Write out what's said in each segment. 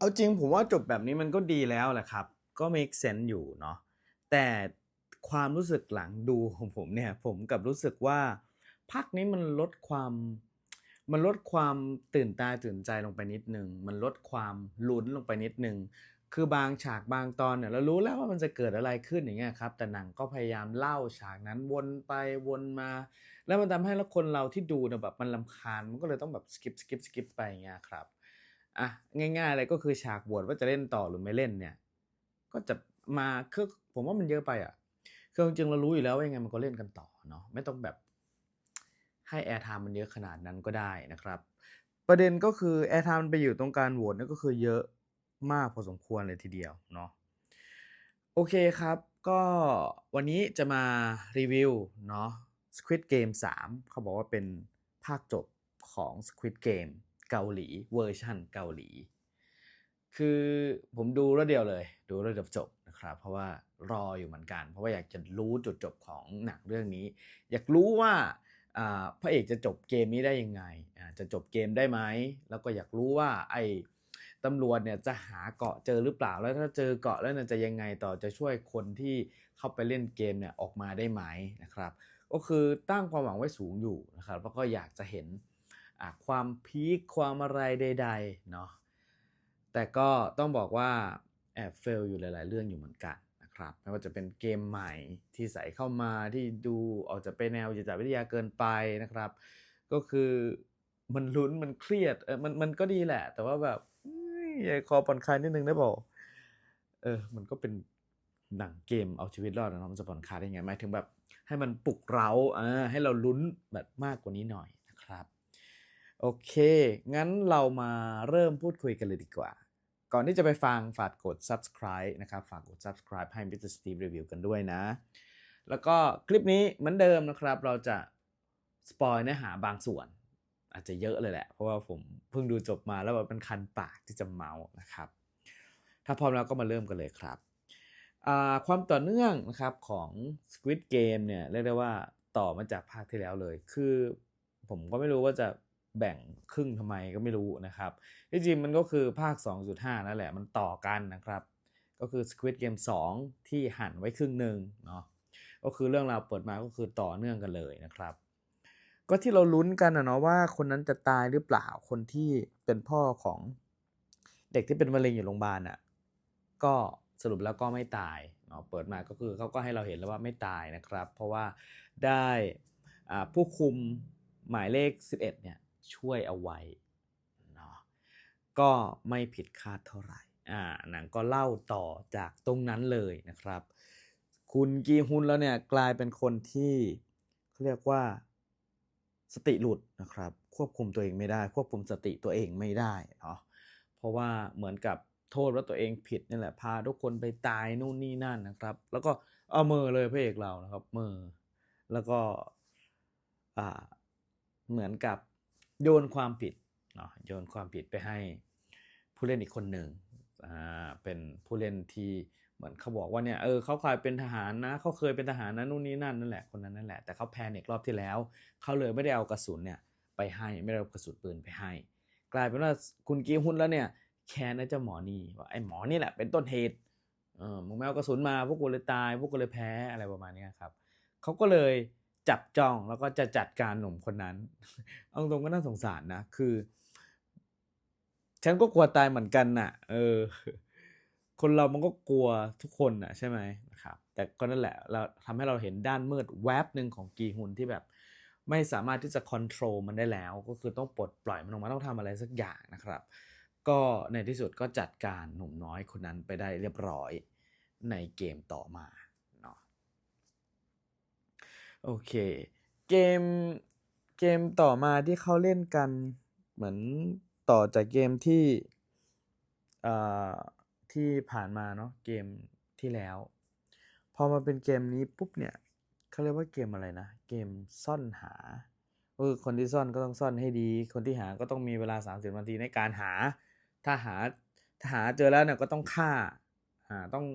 เอาจริงผมว่าจบแบบนี้มันก็ดีแล้วแหละครับ ก็ make sense อยู่เนาะแต่ความรู้สึกหลังดูของผมเนี่ยผมกับรู้สึกว่าภาคนี้มันลดความมันลดความตื่นตาตื่นใจลงไปนิดหนึ่งมันลดความลุ้นลงไปนิดหนึ่งคือบางฉากบางตอนเนี่ยเรารู้แล้วว่ามันจะเกิดอะไรขึ้นอย่างเงี้ยครับ แต่หนังก็พยายามเล่าฉากนั้นวนไปวนมา แล้วมันทำให้ล้วคนเราที่ดูเนี่ยแบบมันรำคาญ มันก็เลยต้องแบบ skip skip skip ไปอย่างเงี้ยครับ อะง่ายๆเลยก็คือฉากบวชว่าจะเล่นต่อหรือไม่เล่นเนี่ย ก็จะมาคือผมว่ามันเยอะไปอะคือจริงๆเรารู้อยู่แล้วว่ายังไงมันก็เล่นกันต่อเนาะไม่ต้องแบบให้แอร์ไทม์มันเยอะขนาดนั้นก็ได้นะครับ ประเด็นก็คือแอร์ไทม์มันไปอยู่ตรงการโหวตนั่นก็คือเยอะมากพอสมควรเลยทีเดียวเนาะโอเคครับ ก็วันนี้จะมารีวิวเนาะ Squid Game 3 เขาบอกว่าเป็นภาคจบของ Squid Game เกาหลีเวอร์ชันเกาหลี คือผมดูแล้วเดียวเลย ดูแล้วเดียวจบนะครับ เพราะว่ารออยู่เหมือนกัน เพราะว่าอยากจะรู้จุดจบของหนังเรื่องนี้ อยากรู้ว่าพระเอกจะจบเกมนี้ได้ยังไงจะจบเกมได้ไหมแล้วก็อยากรู้ว่าไอ้ตำรวจเนี่ยจะหาเกาะเจอหรือเปล่า แล้วถ้าเจอเกาะแล้วเนี่ยจะยังไงต่อจะช่วยคนที่เข้าไปเล่นเกมเนี่ยออกมาได้ไหมนะครับ ก็คือตั้งความหวังไว้สูงอยู่นะครับแล้วก็อยากจะเห็น ความพีคความอะไรใดๆเนาะแต่ก็ต้องบอกว่าแอบเฟลอยู่หลาย ๆ เรื่องอยู่เหมือนกันนะครับไม่ว่าจะเป็นเกมใหม่ที่ใส่เข้ามาที่ดูออกจะไปแนวจิตวิทยาเกินไปนะครับ ก็คือมันลุ้นมันเครียดเออมันมันก็ดีแหละ แต่ว่าแบบอยากขอผ่อนคลายนิดนึงได้เปล่าเออมันก็เป็นหนังเกมเอาชีวิตรอดนะมันจะผ่อนคลายได้ไงหมายถึงแบบให้มันปลุกเร้าอ่าให้เราลุ้นแบบมากกว่านี้หน่อยนะครับ โอเค งั้นเรามาเริ่มพูดคุยกันเลยดีกว่า ก่อนที่จะไปฟังฝากกด subscribe นะครับ ฝากกด subscribe ให้ Mr. Steve Review กันด้วยนะ แล้วก็คลิปนี้เหมือนเดิมนะครับ เราจะสปอยเนื้อหาบางส่วน อาจจะเยอะเลยแหละ เพราะว่าผมเพิ่งดูจบมาแล้วแบบมันคันปากที่จะเมาส์นะครับ ถ้าพร้อมแล้วก็มาเริ่มกันเลยครับ ความต่อเนื่องนะครับของ Squid Game เนี่ยเรียกได้ว่าต่อมาจากภาคที่แล้วเลย คือผมก็ไม่รู้ว่าจะ แบ่งครึ่งทำไมก็ไม่รู้นะครับที่จริงมันก็คือภาค 2.5 นั่นแหละมันต่อกันนะครับ ก็คือ Squid Game 2 ที่หั่นไว้ครึ่งหนึ่งเนาะก็คือเรื่องราวเปิดมาก็คือต่อเนื่องกันเลยนะครับ ก็ที่เราลุ้นกันนะเนาะว่าคนนั้นจะตายหรือเปล่าคนที่เป็นพ่อของเด็กที่เป็นมะเร็งอยู่โรงพยาบาลอะก็สรุปแล้วก็ไม่ตายเนาะเปิดมาก็คือเขาก็ให้เราเห็นแล้วว่าไม่ตายนะครับ เพราะว่าได้ผู้คุมหมายเลข 11เนี่ย ช่วยเอาไว้เนาะก็ไม่ผิดคาดเท่าไหร่อ่าหนังก็เล่าต่อจากตรงนั้นเลยนะครับ คุณกีฮุนแล้วเนี่ยกลายเป็นคนที่เขาเรียกว่าสติหลุดนะครับ ควบคุมตัวเองไม่ได้ ควบคุมสติตัวเองไม่ได้เนาะเพราะว่าเหมือนกับโทษว่าตัวเองผิดนี่แหละพาทุกคนไปตายนู่นนี่นั่นนะครับ แล้วก็เอามือเลยพระเอกเรานะครับมือแล้วก็อ่าเหมือนกับ โยนความผิดเนาะโยนความผิดไปให้ผู้เล่นอีกคนหนึ่งอ่าเป็นผู้เล่นที่เหมือนเขาบอกว่าเนี่ยเออเขาเคยเป็นทหารนะเขาเคยเป็นทหารนะนู่นนี่นั่นนั่นแหละคนนั้นนั่นแหละแต่เขาแพนิครอบที่แล้วเขาเลยไม่ได้เอากระสุนเนี่ยไปให้ไม่ได้เอากระสุนปืนไปให้ กลายเป็นว่าคุณกีฮุนแล้วเนี่ยแค้นไอ้เจ้าหมอนี่ว่าไอ้หมอนี่แหละเป็นต้นเหตุเออมึงไม่เอากระสุนมาพวกกูเลยตาย พวกกูเลยแพ้อะไรประมาณนี้ครับเขาก็เลย จับจ้องแล้วก็จะจัดการหนุ่มคนนั้นเอาตรงก็น่าสงสารนะ คือ ฉันก็กลัวตายเหมือนกันน่ะ เออ คนเรามันก็กลัวทุกคนน่ะ ใช่ไหมนะครับ แต่ก็นั่นแหละ เราทำให้เราเห็นด้านมืดแวบหนึ่งของกีฮุนที่แบบ ไม่สามารถที่จะค o n t r o l มันได้แล้ว ก็คือต้องปลดปล่อยมันออกมาต้องทำอะไรสักอย่างนะครับ ก็ในที่สุดก็จัดการหนุ่มน้อยคนนั้นไปได้เรียบร้อยในเกมต่อมา โอเค เกมเกมต่อมาที่เขาเล่นกันเหมือนต่อจากเกมที่อ่าที่ผ่านมาเนาะเกมที่แล้ว พอมาเป็นเกมนี้ปุ๊บเนี่ยเขาเรียกว่าเกมอะไรนะ เกมซ่อนหาเออคนที่ซ่อนก็ต้องซ่อนให้ดี คนที่หาก็ต้องมีเวลา 30นาทีในการหา ถ้าหาถ้าหาเจอแล้วเนี่ยก็ต้องฆ่าอ่าต้อง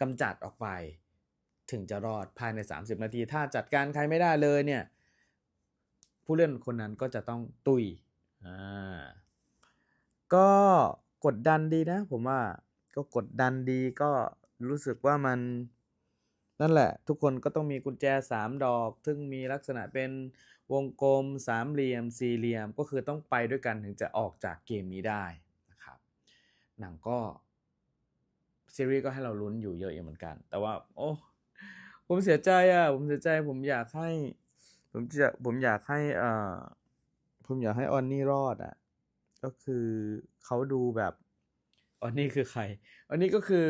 กำจัดออกไป ถึงจะรอดภายใน 30 นาที ถ้าจัดการใครไม่ได้เลยเนี่ย ผู้เล่นคนนั้นก็จะต้องตุยอ่าก็กดดันดีนะ ผมว่าก็กดดันดีก็รู้สึกว่ามันนั่นแหละ ทุกคนก็ต้องมีกุญแจสามดอก ซึ่งมีลักษณะเป็นวงกลมสามเหลี่ยม สี่เหลี่ยมก็คือต้องไปด้วยกันถึงจะออกจากเกมนี้ได้นะครับหนังก็ซีรีส์ก็ให้เราลุ้นอยู่เยอะอยู่เหมือนกัน แต่ว่า โอ้ ผมเสียใจอะผมเสียใจ ผมอยากให้ ผมจะผมอยากให้อ่าผมอยากให้ออนนี่รอดอะ ก็คือเขาดูแบบออนนี่คือใครออนนี่ก็คือ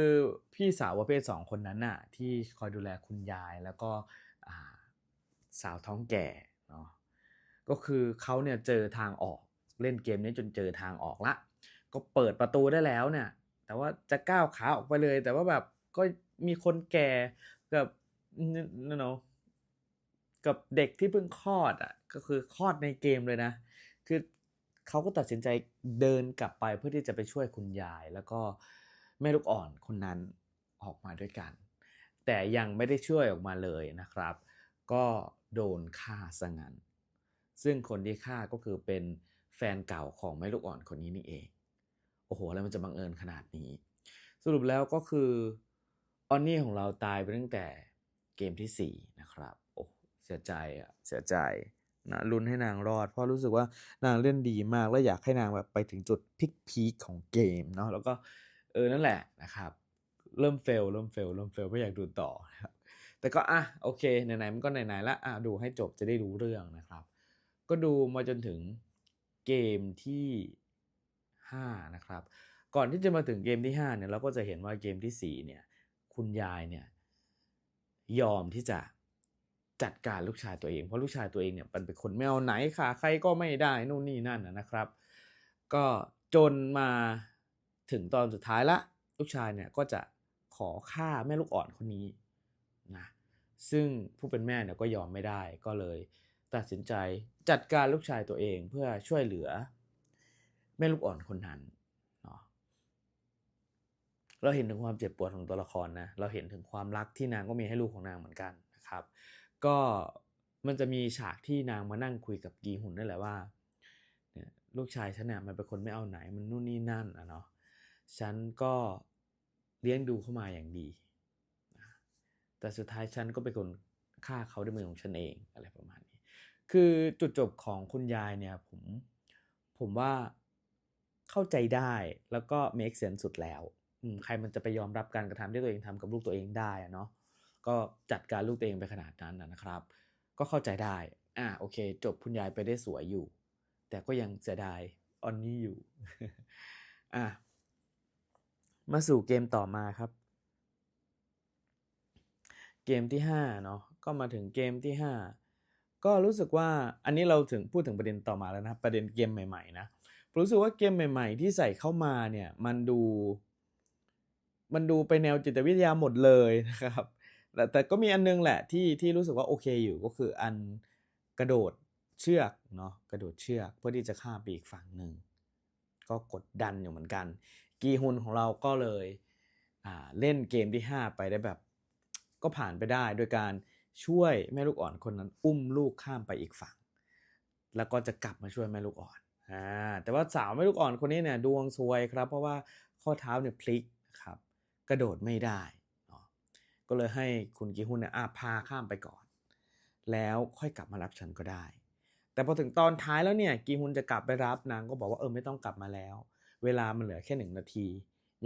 พี่สาวประเภทสองคนนั้นน่ะ ที่คอยดูแลคุณยายแล้วก็อ่าสาวท้องแก่เนาะก็คือเขาเนี่ยเจอทางออกเล่นเกมนี้จนเจอทางออกละ ก็เปิดประตูได้แล้วเนี่ย แต่ว่าจะก้าวขาออกไปเลย แต่ว่าแบบก็มีคนแก่กับ นั่นเนาะกับเด็กที่เพิ่งคลอดอะก็คือคลอดในเกมเลยนะ คือเขาก็ตัดสินใจเดินกลับไปเพื่อที่จะไปช่วยคุณยาย แล้วก็แม่ลูกอ่อนคนนั้นออกมาด้วยกัน แต่ยังไม่ได้ช่วยออกมาเลยนะครับ ก็โดนฆ่าซะงั้น ซึ่งคนที่ฆ่าก็คือเป็นแฟนเก่าของแม่ลูกอ่อนคนนี้นี่เอง โอ้โหอะไรมันจะบังเอิญขนาดนี้ สรุปแล้วก็คือออนนี่ของเราตายไปตั้งแต่ เกมที่ 4 นะครับ โอ้เสียใจอะ เสียใจนะลุ้นให้นางรอด เพราะรู้สึกว่านางเล่นดีมาก และอยากให้นางแบบไปถึงจุดพิกพีคของเกมเนาะแล้วก็เออนั่นแหละนะครับ เริ่มเฟลเริ่มเฟลเริ่มเฟลไม่อยากดูต่อนะครับแต่ก็อะโอเคไหนๆมันก็ไหนๆละอะดูให้จบจะได้รู้เรื่องนะครับ ก็ดูมาจนถึงเกมที่ 5 นะครับ ก่อนที่จะมาถึงเกมที่ 5เนี่ยเราก็จะเห็นว่าเกมที่ 4 เนี่ย คุณยายเนี่ย ยอมที่จะจัดการลูกชายตัวเอง เพราะลูกชายตัวเองเนี่ยมันเป็นคนไม่เอาไหนค่ะ ใครก็ไม่ได้นู่นนี่นั่นนะครับ ก็จนมาถึงตอนสุดท้ายละ ลูกชายเนี่ยก็จะขอฆ่าแม่ลูกอ่อนคนนี้นะซึ่งผู้เป็นแม่เนี่ยก็ยอมไม่ได้ก็เลย ตัดสินใจจัดการลูกชายตัวเองเพื่อช่วยเหลือ แม่ลูกอ่อนคนนั้น เราเห็นถึงความเจ็บปวดของตัวละครนะเราเห็นถึงความรักที่นางก็มีให้ลูกของนางเหมือนกันนะครับ ก็มันจะมีฉากที่นางมานั่งคุยกับกีหุนนั่นแหละว่าเนี่ยลูกชายฉันเนี่ยมันเป็นคนไม่เอาไหนมันนู่นนี่นั่นอะเนาะฉันก็เลี้ยงดูเข้ามาอย่างดี แต่สุดท้ายฉันก็เป็นคนฆ่าเขาด้วยมือของฉันเองอะไรประมาณนี้ คือจุดจบของคุณยายเนี่ยผมผมว่าเข้าใจได้แล้วก็ make sense สุดแล้ว ใครมันจะไปยอมรับการกระทำที่ตัวเองทำกับลูกตัวเองได้อะเนาะก็จัดการลูกตัวเองไปขนาดนั้นนะครับ ก็เข้าใจได้อ่าโอเค จบคุณยายไปได้สวยอยู่ แต่ก็ยังเสียดายออนนี่อยู่อะมาสู่เกมต่อมาครับ เกมที่ห้าเนาะก็มาถึงเกมที่ห้าก็รู้สึกว่าอันนี้เราถึงพูดถึงประเด็นต่อมาแล้วนะประเด็นเกมใหม่ๆนะรู้สึกว่าเกมใหม่ ๆ ที่ใส่เข้ามาเนี่ยมันดู มันดูไปแนวจิตวิทยาหมดเลยนะครับ แต่แต่ก็มีอันนึงแหละที่ที่รู้สึกว่าโอเคอยู่ก็คืออันกระโดดเชือกเนาะกระโดดเชือกเพื่อที่จะข้ามไปอีกฝั่งหนึ่งก็กดดันอยู่เหมือนกัน กีฮุนของเราก็เลยเล่นเกมที่ 5 ไปได้แบบ ก็ผ่านไปได้โดยการช่วยแม่ลูกอ่อนคนนั้นอุ้มลูกข้ามไปอีกฝั่ง แล้วก็จะกลับมาช่วยแม่ลูกอ่อนอ่าแต่ว่าสาวแม่ลูกอ่อนคนนี้เนี่ยดวงซวยครับ เพราะว่าข้อเท้าเนี่ยพลิกครับ กระโดดไม่ได้ ก็เลยให้คุณกีฮุนเนี่ยอาพาข้ามไปก่อน แล้วค่อยกลับมารับฉันก็ได้ แต่พอถึงตอนท้ายแล้วเนี่ยกีฮุนจะกลับไปรับนางก็บอกว่าเออไม่ต้องกลับมาแล้ว เวลามันเหลือแค่หนึ่งนาที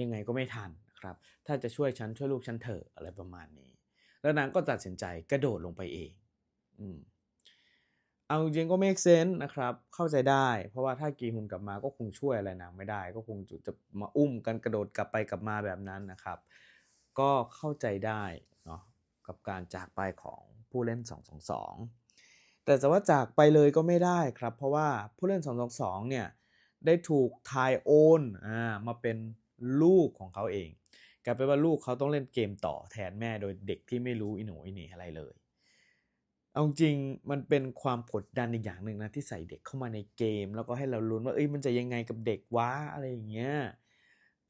ยังไงก็ไม่ทันครับ ถ้าจะช่วยฉันช่วยลูกฉันเถอะอะไรประมาณนี้ แล้วนางก็ตัดสินใจกระโดดลงไปเอง อืม เอาจริงก็ make sense นะครับ เข้าใจได้ เพราะว่าถ้ากีฮุนกลับมาก็คงช่วยอะไรนางไม่ได้ ก็คงจะมาอุ้มกันกระโดดกลับไปกลับมาแบบนั้นนะครับ ก็เข้าใจได้เนาะกับการจากไปของผู้เล่น 222 แต่จะว่าจากไปเลยก็ไม่ได้ครับ เพราะว่าผู้เล่น 222 เนี่ยได้ถูกทายโอนอ่ามาเป็นลูกของเขาเองกลายเป็นว่าลูกเขาต้องเล่นเกมต่อแทนแม่โดยเด็กที่ไม่รู้อิโหนอิเหน่อะไรเลย เอาจริงมันเป็นความกดดันอีกอย่างหนึ่งนะที่ใส่เด็กเข้ามาในเกม แล้วก็ให้เราลุ้นว่าเอ้ยมันจะยังไงกับเด็กวะอะไรอย่างเงี้ย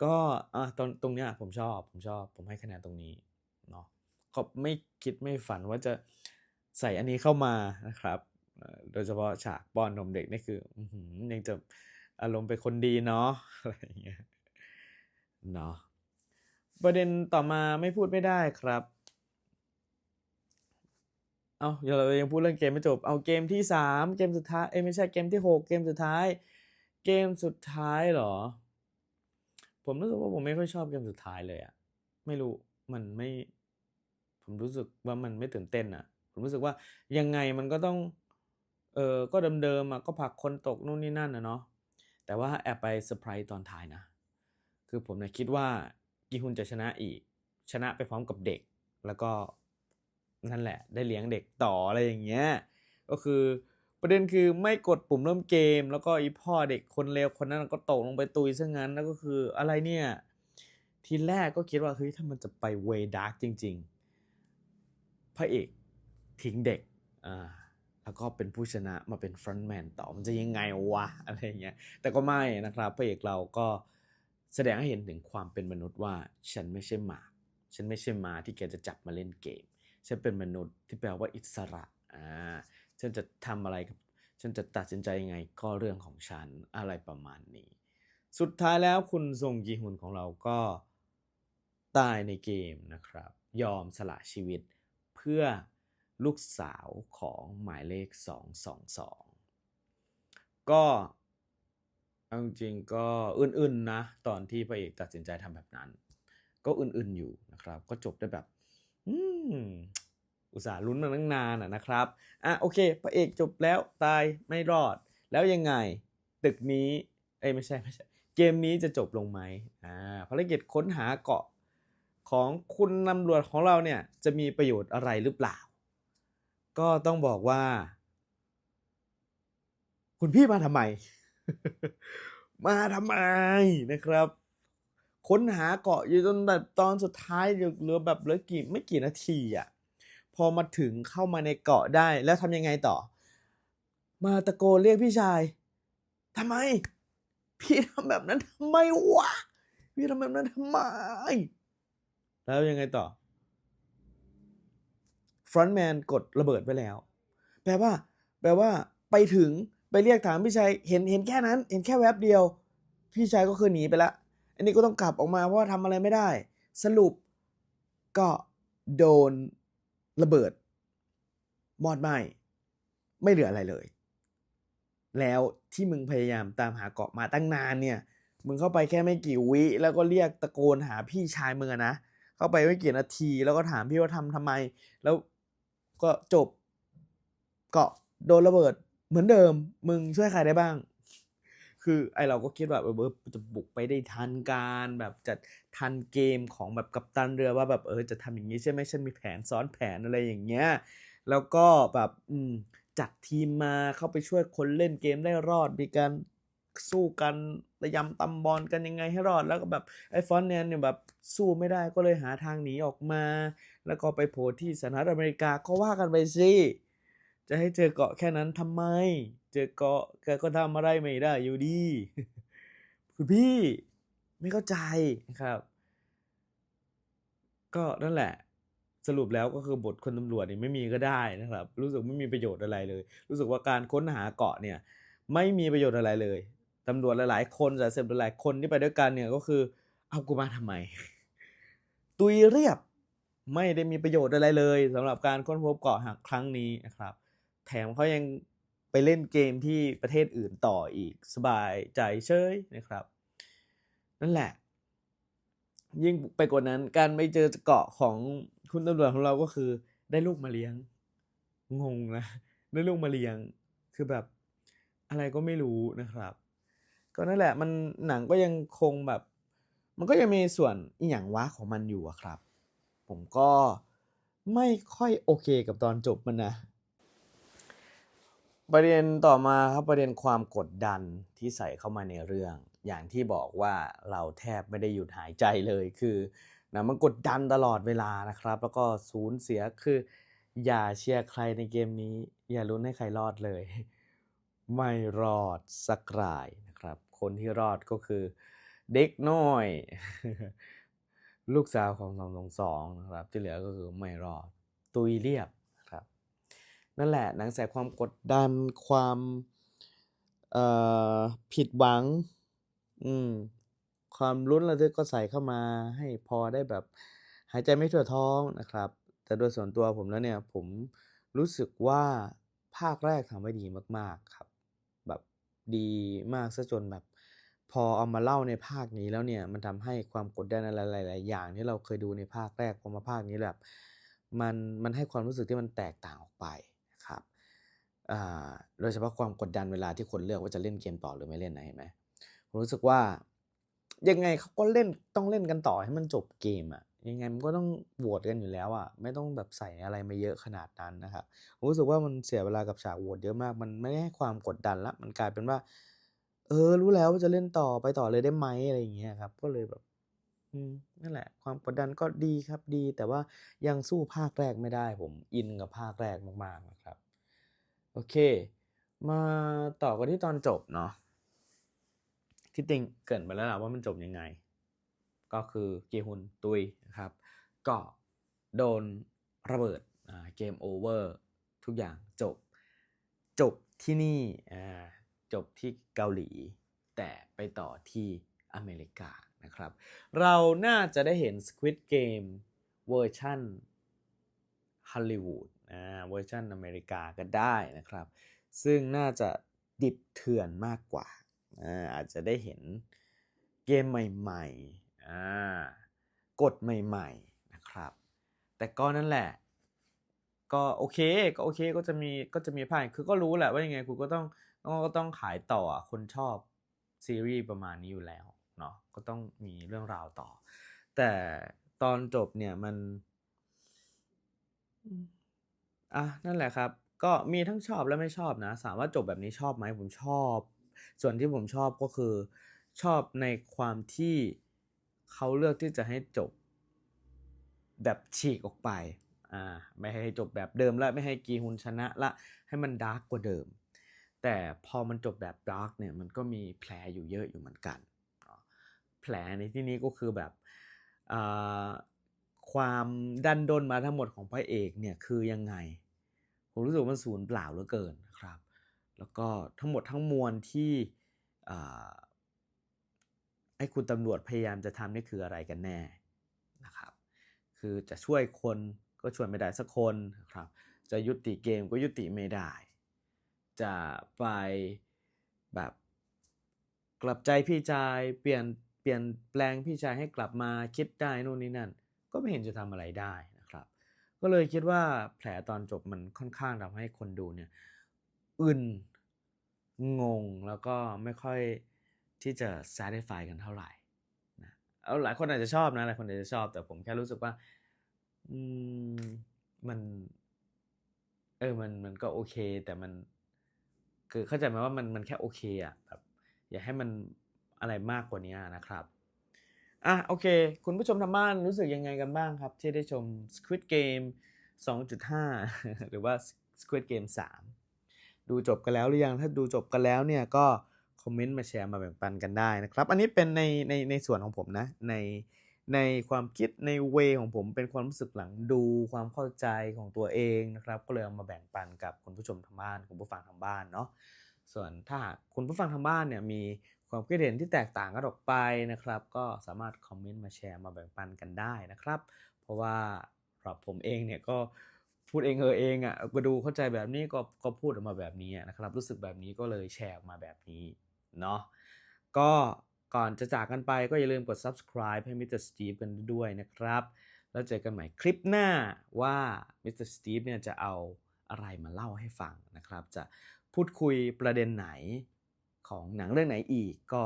ก็อะตรงตรงเนี้ยผมชอบผมชอบผมให้คะแนนตรงนี้เนาะก็ไม่คิดไม่ฝันว่าจะใส่อันนี้เข้ามานะครับ โดยเฉพาะฉากป้อนนมเด็กนี่คืออื้อหือยังจะอารมณ์เป็นคนดีเนาะอะไรอย่างเงี้ยเนาะประเด็นต่อมาไม่พูดไม่ได้ครับ เอาเดี๋ยวเรายังพูดเรื่องเกมไม่จบ เอาเกมที่สามเกมสุดท้าย เอ้ไม่ใช่เกมที่หกเกมสุดท้าย เกมสุดท้ายเหรอ ผมรู้สึกว่าผมไม่ค่อยชอบเกมสุดท้ายเลยอะไม่รู้มันไม่ ผมรู้สึกว่ามันไม่ตื่นเต้นอะผมรู้สึกว่ายังไงมันก็ต้อง เออก็เดิมๆอะก็ผลักคนตกนู่นนี่นั่นนะเนาะแต่ว่าแอบไปเซอร์ไพรส์ตอนท้ายนะ คือผมเนี่ยคิดว่ากีฮุนจะชนะอีก ชนะไปพร้อมกับเด็ก แล้วก็ นั่นแหละ ได้เลี้ยงเด็กต่ออะไรอย่างเงี้ยก็คือประเด็นคือไม่กดปุ่มเริ่มเกม แล้วก็อีพ่อเด็กคนเลวคนนั้นก็ตกลงไปตุยซะงั้นแล้วก็คืออะไรเนี่ยทีแรกก็คิดว่าเฮ้ยถ้ามันจะไปเวดาร์กจริง ๆ พระเอกทิ้งเด็กอ่าแล้วก็เป็นผู้ชนะมาเป็นฟรอนต์แมนต่อมันจะยังไงวะอะไรเงี้ยแต่ก็ไม่นะครับพระเอกเราก็แสดงให้เห็นถึงความเป็นมนุษย์ว่าฉันไม่ใช่หมา ฉันไม่ใช่หมาที่แกจะจับมาเล่นเกม ฉันเป็นมนุษย์ที่แปลว่าอิสระอ่าฉันจะทำอะไรกับฉันจะตัดสินใจยังไงก็เรื่องของฉันอะไรประมาณนี้ สุดท้ายแล้วคุณทรงกีฮุนของเราก็ตายในเกมนะครับ ยอมสละชีวิตเพื่อลูกสาวของหมายเลข 222 ก็เอาจริงก็อื่นๆนะ ตอนที่พระเอกตัดสินใจทำแบบนั้น ก็อื่นๆอยู่นะครับ ก็จบได้แบบ อุตส่าห์ลุ้นมาตั้งนานอะนะครับ อะโอเค พระเอกจบแล้วตายไม่รอด แล้วยังไง ตึกนี้ เอ้ยไม่ใช่ไม่ใช่ เกมนี้จะจบลงไหมอ่าภารกิจค้นหาเกาะของคุณตำรวจของเราเนี่ย จะมีประโยชน์อะไรหรือเปล่า ก็ต้องบอกว่า คุณพี่มาทำไม มาทำไมนะครับ ค้นหาเกาะอยู่จนแบบตอนสุดท้ายเหลือแบบเหลือกี่ไม่กี่นาทีอะพอมาถึงเข้ามาในเกาะได้แล้วทำยังไงต่อ มาตะโกนเรียกพี่ชายทำไม พี่ทำแบบนั้นทำไมวะพี่ทำแบบนั้นทำไม แล้วยังไงต่อฟรอนต์แมนกดระเบิดไปแล้ว แปลว่า แปลว่า ไปถึงไปเรียกถามพี่ชายเห็นเห็นแค่นั้น เห็นแค่แวบเดียว พี่ชายก็คือหนีไปละ อันนี้ก็ต้องกลับออกมาเพราะว่าทำอะไรไม่ได้ สรุปก็โดนระเบิด มอดไหมไม่เหลืออะไรเลย แล้วที่มึงพยายามตามหาเกาะมาตั้งนานเนี่ย มึงเข้าไปแค่ไม่กี่วิแล้วก็เรียกตะโกนหาพี่ชายมึงอะนะ เข้าไปไม่กี่นาที แล้วก็ถามพี่ว่าทำทำไม แล้วก็จบเกาะโดนระเบิดเหมือนเดิม มึงช่วยใครได้บ้าง คือไอเราก็คิดว่าเออจะบุกไปได้ทันการแบบจะทันเกมของแบบกัปตันเรือว่าแบบเออจะทำอย่างนี้ใช่ไหมฉันมีแผนซ้อนแผนอะไรอย่างเงี้ยแล้วก็แบบอืมจัดทีมมาเข้าไปช่วยคนเล่นเกมได้รอดมีการสู้กันระยำตำบอลกันยังไงให้รอดแล้วก็แบบไอ้ฟอนต์แนนเนี่ยแบบสู้ไม่ได้ก็เลยหาทางหนีออกมา แล้วก็ไปโผล่ที่สหรัฐอเมริกาก็ว่ากันไปสิ จะให้เจอเกาะแค่นั้นทำไม เจอเกาะแกก็ทำอะไรไม่ได้อยู่ดี คุณพี่ไม่เข้าใจนะครับ ก็นั่นแหละ สรุปแล้วก็คือบทคนตำรวจนี่ไม่มีก็ได้นะครับ รู้สึกไม่มีประโยชน์อะไรเลย รู้สึกว่าการค้นหาเกาะเนี่ย ไม่มีประโยชน์อะไรเลยตำรวจหลายๆคนสายสืบหลายๆคนที่ไปด้วยกันเนี่ยก็คือ เอากูมาทำไม ตุยเรียบไม่ได้มีประโยชน์อะไรเลยสำหรับการค้นพบเกาะหักครั้งนี้นะครับ แถมเขายังไปเล่นเกมที่ประเทศอื่นต่ออีกสบายใจเฉยนะครับ นั่นแหละ ยิ่งไปกว่านั้นการไปเจอเกาะของคุณตำรวจของเราก็คือ ได้ลูกมาเลี้ยง งงนะได้ลูกมาเลี้ยงคือแบบอะไรก็ไม่รู้นะครับ ก็นั่นแหละมันหนังก็ยังคงแบบ มันก็ยังมีส่วนอีหยังวะของมันอยู่อะครับ ผมก็ไม่ค่อยโอเคกับตอนจบมันนะ ประเด็นต่อมาครับประเด็นความกดดันที่ใส่เข้ามาในเรื่อง อย่างที่บอกว่าเราแทบไม่ได้หยุดหายใจเลยคือนะมันกดดันตลอดเวลานะครับ แล้วก็สูญเสียคือ อย่าเชียร์ใครในเกมนี้ อย่าลุ้นให้ใครรอดเลย ไม่รอดสักรายนะครับ คนที่รอดก็คือเด็กน้อย ลูกสาวของสองสองสองนะครับที่เหลือก็คือไม่รอด ตุยเรียบ นั่นแหละหนังแสความกดดันความผิดหวัง อืม ความลุ้นระทึกก็ใส่เข้ามาให้พอได้แบบ หายใจไม่ทั่วท้องนะครับ แต่โดยส่วนตัวผมแล้วเนี่ย ผมรู้สึกว่าภาคแรกทำไว้ดีมาก ๆครับ แบบดีมากเสียจนแบบ พอเอามาเล่าในภาคนี้แล้วเนี่ย มันทำให้ความกดดันอะไรหลายๆอย่างที่เราเคยดูในภาคแรกพอมาภาคนี้แบบ มันมันให้ความรู้สึกที่มันแตกต่างออกไป โดยเฉพาะความกดดันเวลาที่คนเลือกว่าจะเล่นเกมต่อหรือไม่เล่นนะเห็นไหมผมรู้สึกว่ายังไงเขาก็เล่นต้องเล่นกันต่อให้มันจบเกมอะยังไงมันก็ต้องโหวตกันอยู่แล้วอะไม่ต้องแบบใส่อะไรมาเยอะขนาดนั้นนะครับผมรู้สึกว่ามันเสียเวลากับฉากโหวตเยอะมาก มันไม่ให้ความกดดันล้วมันกลายเป็นว่า เออ รู้แล้วว่าจะเล่นต่อไปต่อเลยได้ไหมอะไรอย่างเงี้ยครับ ก็เลยแบบอืมนั่นแหละ ความกดดันก็ดีครับดี แต่ว่ายังสู้ภาคแรกไม่ได้ ผมอินกับภาคแรกมากๆนะครับ โอเค มาต่อกันที่ตอนจบเนาะที่จริงเกริ่นไปแล้วล่ะว่ามันจบยังไง ก็คือเกีฮุนตุยนะครับ ก็โดนระเบิดเกมโอเวอร์ทุกอย่างจบ จบที่นี่จบที่เกาหลี แต่ไปต่อที่อเมริกานะครับ เราน่าจะได้เห็น Squid Game เวอร์ชันฮอลลีวูด อ่าเวอร์ชันอเมริกาก็ได้นะครับ ซึ่งน่าจะดิบเถื่อนมากกว่าอ่าอาจจะได้เห็นเกมใหม่ๆอ่ากฎใหม่ๆนะครับ แต่ก็นั่นแหละ ก็โอเคก็โอเคก็จะมีก็จะมีภาคคือก็รู้แหละว่ายังไงคุณก็ต้องก็ต้องขายต่อคนชอบซีรีส์ประมาณนี้อยู่แล้วเนาะก็ต้องมีเรื่องราวต่อ แต่ตอนจบเนี่ยมัน อืมอ่านั่นแหละครับ ก็มีทั้งชอบและไม่ชอบนะถามว่าจบแบบนี้ชอบไหมผมชอบ ส่วนที่ผมชอบก็คือ ชอบในความที่เขาเลือกที่จะให้จบ แบบฉีกออกไปอ่าไม่ให้จบแบบเดิมแล้วไม่ให้กีฮุนชนะล้วให้มันดาร์กกว่าเดิม แต่พอมันจบแบบดาร์กเนี่ยมันก็มีแผลอยู่เยอะอยู่เหมือนกันแผลในที่นี้ก็คือแบบอ่าความดันด้นมาทั้งหมดของพระเอกเนี่ยคือยังไง ผมรู้สึกว่ามันสูญเปล่าเหลือเกินนะครับ แล้วก็ทั้งหมดทั้งมวลที่ไอ้คุณตำรวจพยายามจะทำนี่คืออะไรกันแน่นะครับ คือจะช่วยคนก็ช่วยไม่ได้สักคนนะครับ จะยุติเกมก็ยุติไม่ได้ จะไปแบบกลับใจพี่ชายเปลี่ยนเปลี่ยนแปลงพี่ชายให้กลับมาคิดได้นู่นนี่นั่น ก็ไม่เห็นจะทำอะไรได้ ก็เลยคิดว่าแผลตอนจบมันค่อนข้างทำให้คนดูเนี่ยอึนงงแล้วก็ไม่ค่อยที่จะ satisfy กันเท่าไหรนะเออหลายคนอาจจะชอบนะหลายคนอาจจะชอบ แต่ผมแค่รู้สึกว่าอืมมัน เออมันมันก็โอเค แต่มัน คือเข้าใจไหมว่ามันมันแค่โอเคอะแบบอย่าให้มันอะไรมากกว่านี้นะครับ อ่าโอเค คุณผู้ชมทางบ้านรู้สึกยังไงกันบ้างครับ ที่ได้ชม Squid Game 2.5 หรือว่า Squid Game 3 ดูจบกันแล้วหรือยังถ้าดูจบกันแล้วเนี่ยก็คอมเมนต์มาแชร์มาแบ่งปันกันได้นะครับ อันนี้เป็นในในในส่วนของผมนะในในความคิดในเวของผมเป็นความรู้สึกหลังดูความเข้าใจของตัวเองนะครับ ก็เลยเอามาแบ่งปันกับคุณผู้ชมทางบ้านคุณผู้ฟังทางบ้านเนาะส่วนถ้าคุณผู้ฟังทางบ้านเนี่ยมี ความคิดเห็นที่แตกต่างกันออกไปนะครับ ก็สามารถคอมเมนต์มาแชร์มาแบ่งปันกันได้นะครับ เพราะว่าสำหรับผมเองเนี่ยก็พูดเองเออเองอะก็ดูเข้าใจแบบนี้ก็ก็พูดออกมาแบบนี้นะครับ รู้สึกแบบนี้ก็เลยแชร์ออกมาแบบนี้เนาะก็ก่อนจะจากกันไปก็อย่าลืมกด subscribe ให้ Mr. Steve กันด้วยนะครับ แล้วเจอกันใหม่คลิปหน้าว่า Mr. Steve เนี่ยจะเอาอะไรมาเล่าให้ฟังนะครับ จะพูดคุยประเด็นไหน ของหนังเรื่องไหนอีกก็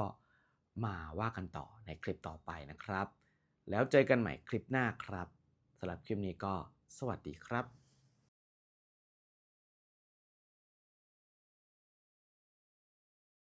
มาว่ากันต่อในคลิปต่อไปนะครับ แล้วเจอกันใหม่คลิปหน้าครับสำหรับคลิปนี้ก็สวัสดีครับ